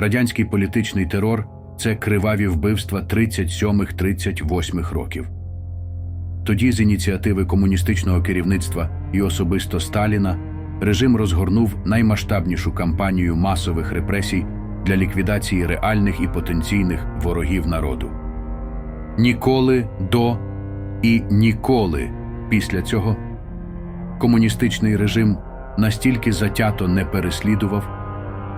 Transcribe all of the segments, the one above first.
Радянський політичний терор це криваві вбивства 37-38 років. Тоді з ініціативи комуністичного керівництва і особисто Сталіна режим розгорнув наймасштабнішу кампанію масових репресій для ліквідації реальних і потенційних ворогів народу. Ніколи до і ніколи після цього комуністичний режим настільки затято не переслідував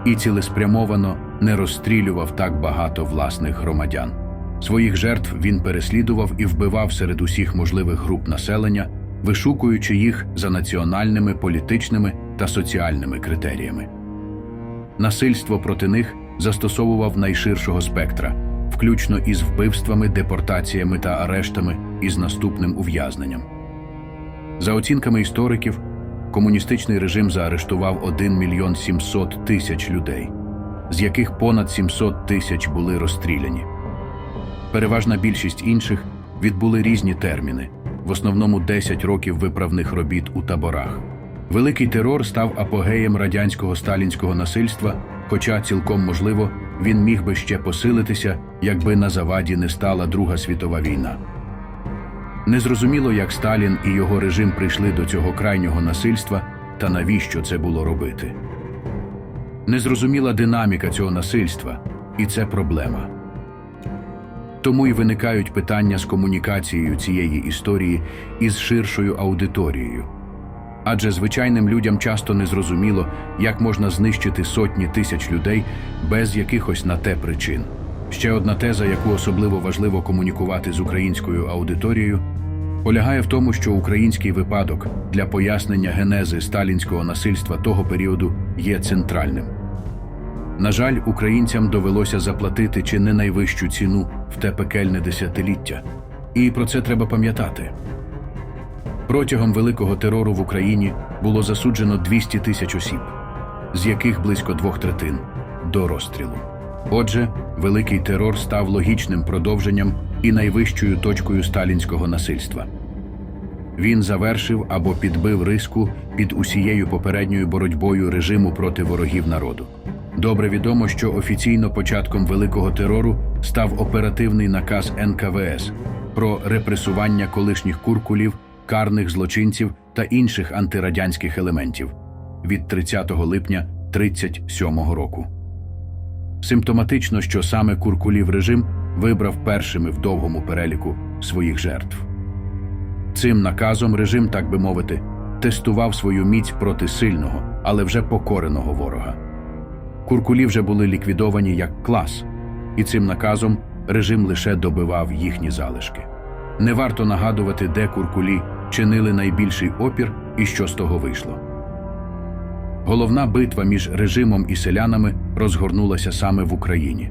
і цілеспрямовано не розстрілював так багато власних громадян. Своїх жертв він переслідував і вбивав серед усіх можливих груп населення, вишукуючи їх за національними, політичними та соціальними критеріями. Насильство проти них застосовував найширшого спектра, включно із вбивствами, депортаціями та арештами із наступним ув'язненням. За оцінками істориків, комуністичний режим заарештував 1 мільйон 700 тисяч людей, з яких понад 700 тисяч були розстріляні. Переважна більшість інших відбули різні терміни, в основному 10 років виправних робіт у таборах. Великий терор став апогеєм радянського сталінського насильства, хоча цілком можливо він міг би ще посилитися, якби на заваді не стала Друга світова війна. Незрозуміло, як Сталін і його режим прийшли до цього крайнього насильства та навіщо це було робити. Незрозуміла динаміка цього насильства, і це проблема. Тому й виникають питання з комунікацією цієї історії із ширшою аудиторією. Адже звичайним людям часто незрозуміло, як можна знищити сотні тисяч людей без якихось на те причин. Ще одна теза, яку особливо важливо комунікувати з українською аудиторією, полягає в тому, що український випадок для пояснення генези сталінського насильства того періоду є центральним. На жаль, українцям довелося заплатити чи не найвищу ціну в те пекельне десятиліття. І про це треба пам'ятати. Протягом великого терору в Україні було засуджено 200 тисяч осіб, з яких близько двох третин до розстрілу. Отже, великий терор став логічним продовженням і найвищою точкою сталінського насильства. Він завершив або підбив риску під усією попередньою боротьбою режиму проти ворогів народу. Добре відомо, що офіційно початком великого терору став оперативний наказ НКВС про репресування колишніх куркулів, карних злочинців та інших антирадянських елементів від 30 липня 1937 року. Симптоматично, що саме куркулів режим вибрав першими в довгому переліку своїх жертв. Цим наказом режим, так би мовити, тестував свою міць проти сильного, але вже покореного ворога. Куркулі вже були ліквідовані як клас, і цим наказом режим лише добивав їхні залишки. Не варто нагадувати, де куркулі чинили найбільший опір і що з того вийшло. Головна битва між режимом і селянами розгорнулася саме в Україні.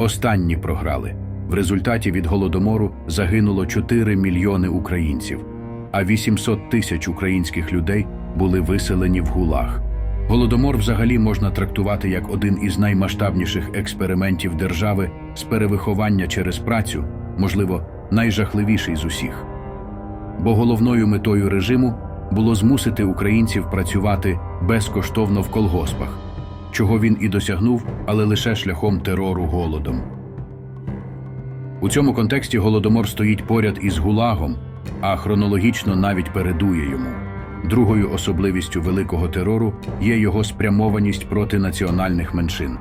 Останні програли. В результаті від голодомору загинуло 4 мільйони українців, а 800 тисяч українських людей були виселені в гулаг. Голодомор взагалі можна трактувати як один із наймасштабніших експериментів держави з перевиховання через працю, можливо, найжахливіший з усіх. Бо головною метою режиму було змусити українців працювати безкоштовно в колгоспах, чого він і досягнув, але лише шляхом терору голодом. У цьому контексті голодомор стоїть поряд із гулагом, а хронологічно навіть передує йому. Другою особливістю великого терору є його спрямованість проти національних меншин.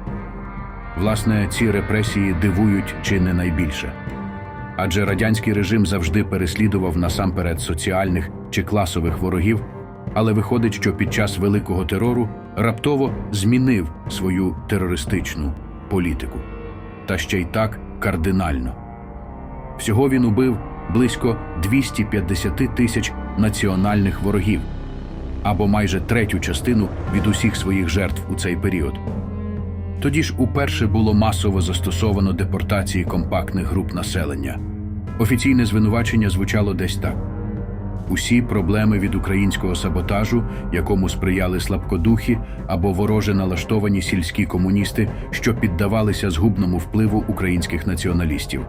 Власне, ці репресії дивують чи не найбільше. Адже радянський режим завжди переслідував насамперед соціальних чи класових ворогів, але виходить, що під час великого терору раптово змінив свою терористичну політику. Та ще й так кардинально. Всього він убив близько 250 тисяч національних ворогів або майже третю частину від усіх своїх жертв у цей період. Тоді ж уперше було масово застосовано депортації компактних груп населення. Офіційне звинувачення звучало десь так: усі проблеми від українського саботажу, якому сприяли слабкодухі або вороже налаштовані сільські комуністи, що піддавалися згубному впливу українських націоналістів.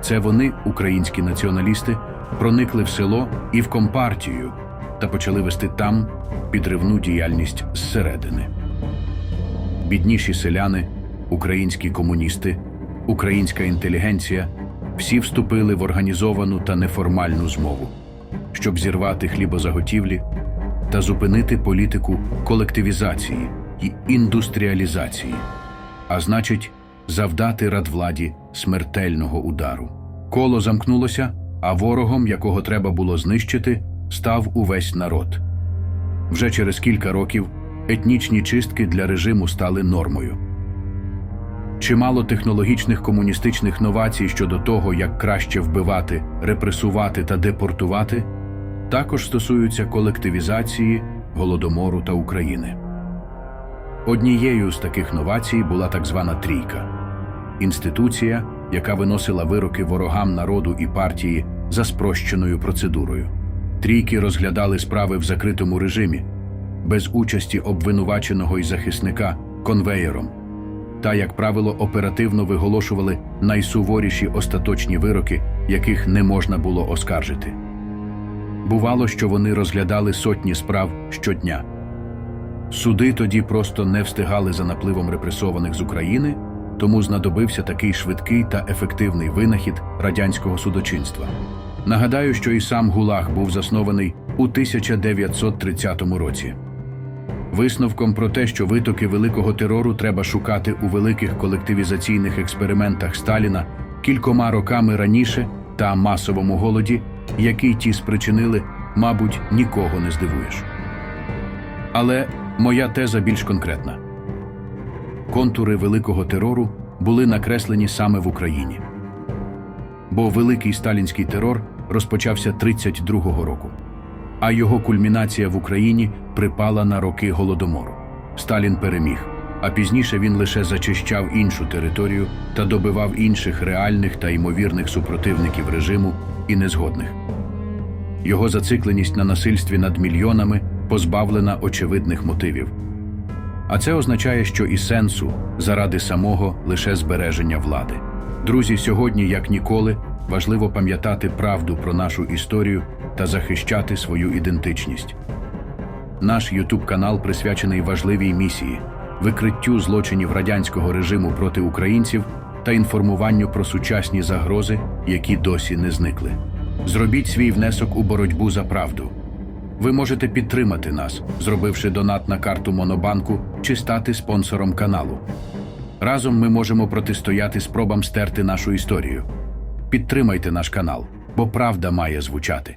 Це вони, українські націоналісти, проникли в село і в компартію та почали вести там підривну діяльність зсередини. найбідніші селяни, українські комуністи, українська інтелігенція всі вступили в організовану та неформальну змову, щоб зірвати хлібозаготівлі та зупинити політику колективізації і індустріалізації, а значить, завдати радвладі смертельного удару. Коло замкнулося, а ворогом, якого треба було знищити, став увесь народ. Вже через кілька років етнічні чистки для режиму стали нормою. Чимало технологічних комуністичних новацій щодо того, як краще вбивати, репресувати та депортувати, також стосуються колективізації, голодомору та України. Однією з таких новацій була так звана трійка інституція, яка виносила вироки ворогам народу і партії за спрощеною процедурою. Трійки розглядали справи в закритому режимі, без участі обвинуваченого і захисника конвеєром, та, як правило, оперативно виголошували найсуворіші остаточні вироки, яких не можна було оскаржити. Бувало, що вони розглядали сотні справ щодня. Суди тоді просто не встигали за напливом репресованих з України, тому знадобився такий швидкий та ефективний винахід радянського судочинства. Нагадаю, що і сам ГУЛАГ був заснований у 1930 році. Висновком про те, що витоки великого терору треба шукати у великих колективізаційних експериментах Сталіна кількома роками раніше та масовому голоді, який ті спричинили, мабуть, нікого не здивуєш. Але моя теза більш конкретна. Контури великого терору були накреслені саме в Україні. Бо великий сталінський терор розпочався 32-го року, а його кульмінація в Україні припала на роки голодомору. Сталін переміг, а пізніше він лише зачищав іншу територію та добивав інших реальних та ймовірних супротивників режиму і незгодних. Його зацикленість на насильстві над мільйонами позбавлена очевидних мотивів. А це означає, що і сенсу заради самого лише збереження влади. Друзі, сьогодні, як ніколи, важливо пам'ятати правду про нашу історію та захищати свою ідентичність. Наш Ютуб канал присвячений важливій місії викриттю злочинів радянського режиму проти українців та інформуванню про сучасні загрози, які досі не зникли. Зробіть свій внесок у боротьбу за правду. Ви можете підтримати нас, зробивши донат на карту Монобанку чи стати спонсором каналу. Разом ми можемо протистояти спробам стерти нашу історію. Підтримайте наш канал, бо правда має звучати.